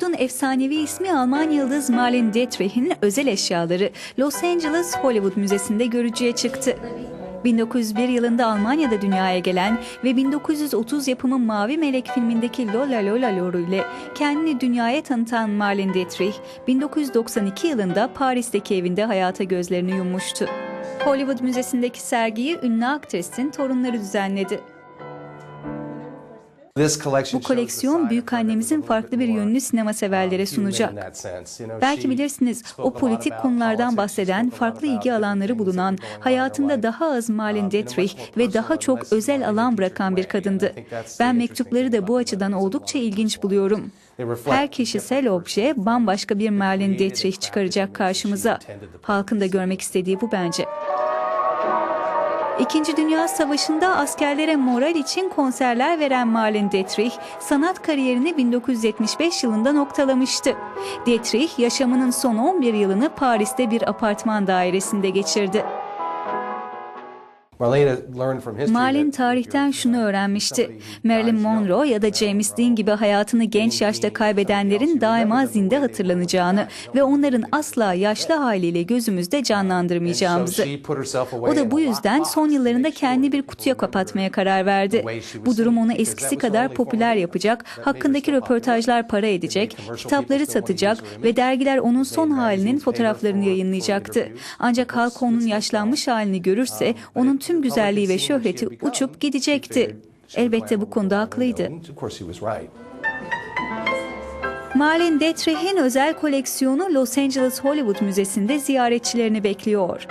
Hollywood'un efsanevi ismi Alman yıldız Marlene Dietrich'in özel eşyaları Los Angeles Hollywood Müzesi'nde görücüye çıktı. 1901 yılında Almanya'da dünyaya gelen ve 1930 yapımı Mavi Melek filmindeki Lola Lola Loru ile kendini dünyaya tanıtan Marlene Dietrich, 1992 yılında Paris'teki evinde hayata gözlerini yummuştu. Hollywood Müzesi'ndeki sergiyi ünlü aktrisin torunları düzenledi. Bu koleksiyon büyük annemizin farklı bir yönünü sinema severlere sunacak. Belki bilirsiniz o politik konulardan bahseden, farklı ilgi alanları bulunan, hayatında daha az Marlene Dietrich ve daha çok özel alan bırakan bir kadındı. Ben mektupları da bu açıdan oldukça ilginç buluyorum. Her kişisel obje bambaşka bir Marlene Dietrich çıkaracak karşımıza. Halkın da görmek istediği bu bence. İkinci Dünya Savaşı'nda askerlere moral için konserler veren Marlene Dietrich, sanat kariyerini 1975 yılında noktalamıştı. Dietrich, yaşamının son 11 yılını Paris'te bir apartman dairesinde geçirdi. Marlene tarihten şunu öğrenmişti. Marilyn Monroe ya da James Dean gibi hayatını genç yaşta kaybedenlerin daima zinde hatırlanacağını ve onların asla yaşlı haliyle gözümüzde canlandırmayacağımızı. O da bu yüzden son yıllarında kendi bir kutuya kapatmaya karar verdi. Bu durum onu eskisi kadar popüler yapacak, hakkındaki röportajlar para edecek, kitapları satacak ve dergiler onun son halinin fotoğraflarını yayınlayacaktı. Ancak halk onun yaşlanmış halini görürse onun tüm güzelliği ve şöhreti uçup gidecekti. Elbette bu konuda haklıydı. Marlene Dietrich'in özel koleksiyonu Los Angeles Hollywood Müzesi'nde ziyaretçilerini bekliyor.